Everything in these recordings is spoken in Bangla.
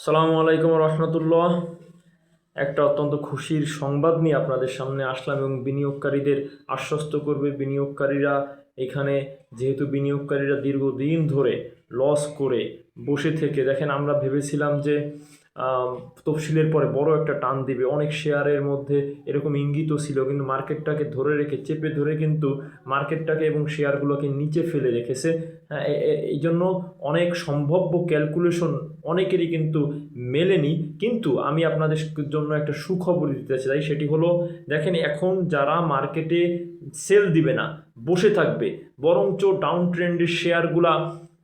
সালামু আলাইকুম রহমতুল্লাহ। একটা অত্যন্ত খুশির সংবাদ নিয়ে আপনাদের সামনে আসলাম এবং বিনিয়োগকারীদের আশ্বস্ত করবে। বিনিয়োগকারীরা এখানে, যেহেতু বিনিয়োগকারীরা দীর্ঘদিন ধরে লস করে বসে থেকে, দেখেন আমরা ভেবেছিলাম যে তফসিলের পরে বড় একটা টান দিবে। অনেক শেয়ারের মধ্যে এরকম ইঙ্গিতও ছিল কিন্তু মার্কেটটাকে ধরে রেখে চেপে ধরে কিন্তু মার্কেটটাকে এবং শেয়ারগুলোকে নিচে ফেলে রেখেছে। হ্যাঁ, এই জন্য অনেক সম্ভাব্য ক্যালকুলেশন অনেকেরই কিন্তু মেলেনি। কিন্তু আমি আপনাদের জন্য একটা সুখবর দিতে চাই সেটি হলো দেখেন এখন যারা মার্কেটে সেল দিবে না বসে থাকবে বরঞ্চ ডাউন ট্রেন্ডের শেয়ারগুলা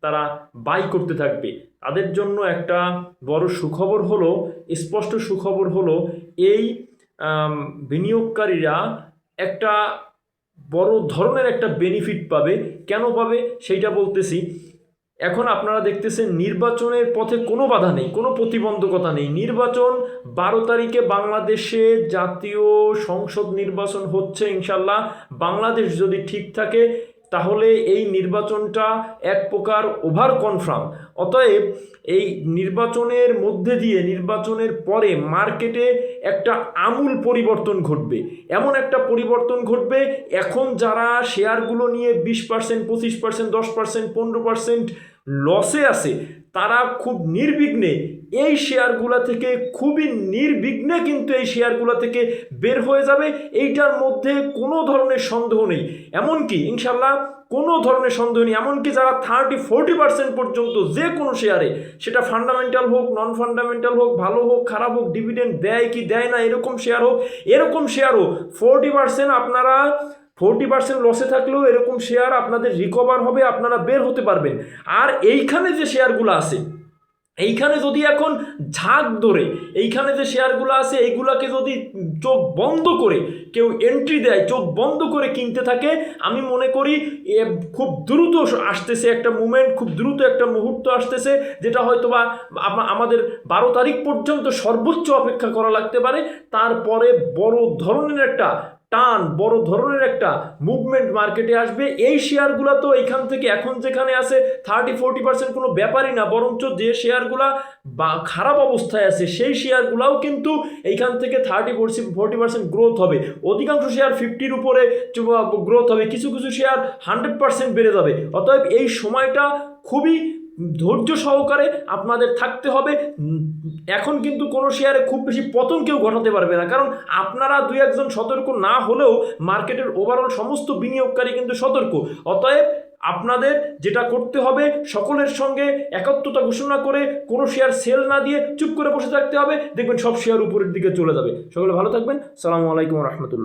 তারা বাই করতে থাকবে। তাদের জন্য একটা বড় সুখবর হলো, স্পষ্ট সুখবর হলো, এই বিনিয়োগকারীরা একটা বড় ধরনের একটা বেনিফিট পাবে। কেন পাবে? সেইটা বলতেছি। এখন আপনারা দেখতেছেন নির্বাচনের পথে কোনো বাধা নেই, কোনো প্রতিবন্ধকতা নেই। নির্বাচন বারো তারিখে বাংলাদেশে জাতীয় সংসদ নির্বাচন হচ্ছে ইনশাল্লাহ। বাংলাদেশ যদি ঠিক থাকে, তাহলে এই নির্বাচনটা এক প্রকার ওভার কনফার্ম অতএব এই নির্বাচনের মধ্যে দিয়ে, নির্বাচনের পরে মার্কেটে একটা আমূল পরিবর্তন ঘটবে। এমন একটা পরিবর্তন ঘটবে, এখন যারা শেয়ারগুলো নিয়ে বিশ পার্সেন্ট পঁচিশ পার্সেন্ট দশ পার্সেন্ট পনেরো পার্সেন্ট লসে আছে, তারা খুব নির্বিঘ্নে এই শেয়ারগুলো থেকে খুবই নির্বিঘ্নে কিন্তু এই শেয়ারগুলো থেকে বের হয়ে যাবে। এইটার মধ্যে কোনো ধরনের সন্দেহ নেই। এমনকি ইনশাল্লাহ কোনো ধরনের সন্দেহ নেই, এমনকি যারা থার্টি ফোরটি পার্সেন্ট পর্যন্ত যে কোনো শেয়ারে সেটা ফান্ডামেন্টাল হোক নন ফান্ডামেন্টাল হোক, ভালো হোক, খারাপ হোক ডিভিডেন্ড দেয় কি দেয় না, এরকম শেয়ার হোক, এরকম শেয়ারও ফোরটি পার্সেন্ট আপনারা ফোরটি পার্সেন্ট লসে থাকলেও এরকম শেয়ার আপনাদের রিকভার হবে, আপনারা বের হতে পারবেন। আর এইখানে যে শেয়ারগুলো আছে এইখানে যদি এখন ঝাঁক ধরে, এইখানে যে শেয়ারগুলো আছে, এইগুলাকে যদি চোখ বন্ধ করে, কেউ এন্ট্রি দেয়, চোখ বন্ধ করে কিনতে থাকে, আমি মনে করি এ খুব দ্রুত আসতেছে একটা মুমেন্ট খুব দ্রুত একটা মুহূর্ত আসতেছে, যেটা হয়তো বা আমাদের বারো তারিখ পর্যন্ত সর্বোচ্চ অপেক্ষা করা লাগতে পারে। তারপরে বড় ধরনের একটা টান, বড় ধরনের একটা মুভমেন্ট মার্কেটে আসবে। এই শেয়ারগুলো তো এখান থেকে এখন যেখানে আছে থার্টি ফোরটি পার্সেন্ট কোনো ব্যাপারই না, বরঞ্চ যে শেয়ারগুলা বা খারাপ অবস্থায় আছে, সেই শেয়ারগুলাও কিন্তু এইখান থেকে থার্টি ফোরটি পার্সেন্ট গ্রোথ হবে। অধিকাংশ শেয়ার ফিফটির উপরে গ্রোথ হবে। কিছু কিছু শেয়ার হান্ড্রেড পার্সেন্ট বেড়ে যাবে। অতএব এই সময়টা খুবই ধৈর্য সহকারে আপনাদের থাকতে হবে। এখন কিন্তু কোনো শেয়ারে খুব বেশি পতন কেউ ঘটাতে পারবে না। কারণ আপনারা দুই একজন সতর্ক না হলেও মার্কেটের ওভারঅল সমস্ত বিনিয়োগকারী কিন্তু সতর্ক। অতএব আপনাদের যেটা করতে হবে, সকলের সঙ্গে একাত্মতা ঘোষণা করে কোনো শেয়ার সেল না দিয়ে চুপ করে বসে থাকতে হবে। দেখবেন সব শেয়ার উপরের দিকে চলে যাবে। সকলে ভালো থাকবেন। সালামু আলাইকুম রহমতুল্লাহ।